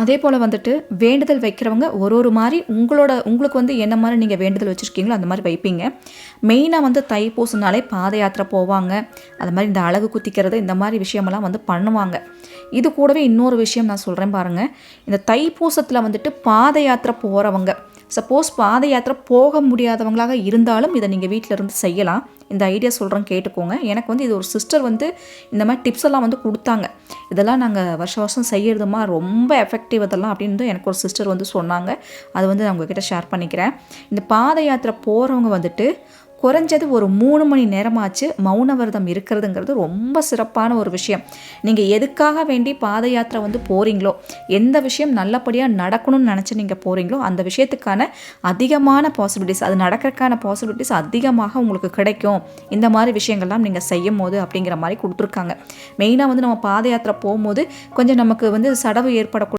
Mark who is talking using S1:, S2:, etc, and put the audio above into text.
S1: அதே போல் வந்துட்டு வேண்டுதல் வைக்கிறவங்க ஒரு ஒரு மாதிரி உங்களோட உங்களுக்கு வந்து என்ன மாதிரி நீங்கள் வேண்டுதல் வச்சுருக்கீங்களோ அந்த மாதிரி வைப்பீங்க. மெயினாக வந்து தைப்பூசம்னாலே பாத யாத்திரை போவாங்க. அது மாதிரி இந்த அழகு குத்திக்கிறது இந்த மாதிரி விஷயமெல்லாம் வந்து பண்ணுவாங்க. இது கூடவே இன்னொரு விஷயம் நான் சொல்கிறேன் பாருங்கள் இந்த தைப்பூசத்தில் வந்துட்டு பாத யாத்திரை போகிறவங்க சப்போஸ் பாத யாத்திரை போக முடியாதவங்களாக இருந்தாலும் இதை நீங்கள் வீட்டில் இருந்து செய்யலாம். இந்த ஐடியா சொல்கிறேன் கேட்டுக்கோங்க. எனக்கு வந்து இது ஒரு சிஸ்டர் வந்து இந்த மாதிரி டிப்ஸ் எல்லாம் வந்து கொடுத்தாங்க. இதெல்லாம் நாங்கள் வருஷ வருஷம் செய்கிறதுமா ரொம்ப எஃபெக்டிவ் இதெல்லாம் அப்படின்னு எனக்கு ஒரு சிஸ்டர் வந்து சொன்னாங்க. அது வந்து நான் உங்ககிட்ட ஷேர் பண்ணிக்கிறேன். இந்த பாத யாத்திரை போகிறவங்க வந்துட்டு குறைஞ்சது ஒரு மூணு மணி நேரமாச்சு மௌன விரதம் இருக்கிறதுங்கிறது ரொம்ப சிறப்பான ஒரு விஷயம். நீங்கள் எதுக்காக வேண்டி பாத யாத்திரை வந்து போகிறீங்களோ எந்த விஷயம் நல்லபடியாக நடக்கணும்னு நினச்சி நீங்கள் போகிறீங்களோ அந்த விஷயத்துக்கான அதிகமான பாசிபிலிட்டிஸ் அது நடக்கிறதுக்கான பாசிபிலிட்டிஸ் அதிகமாக உங்களுக்கு கிடைக்கும். இந்த மாதிரி விஷயங்கள்லாம் நீங்கள் செய்யும் போது அப்படிங்கிற மாதிரி கொடுத்துருக்காங்க. மெயினாக வந்து நம்ம பாத யாத்திரை போகும்போது கொஞ்சம் நமக்கு வந்து சடவு ஏற்படக்கூடிய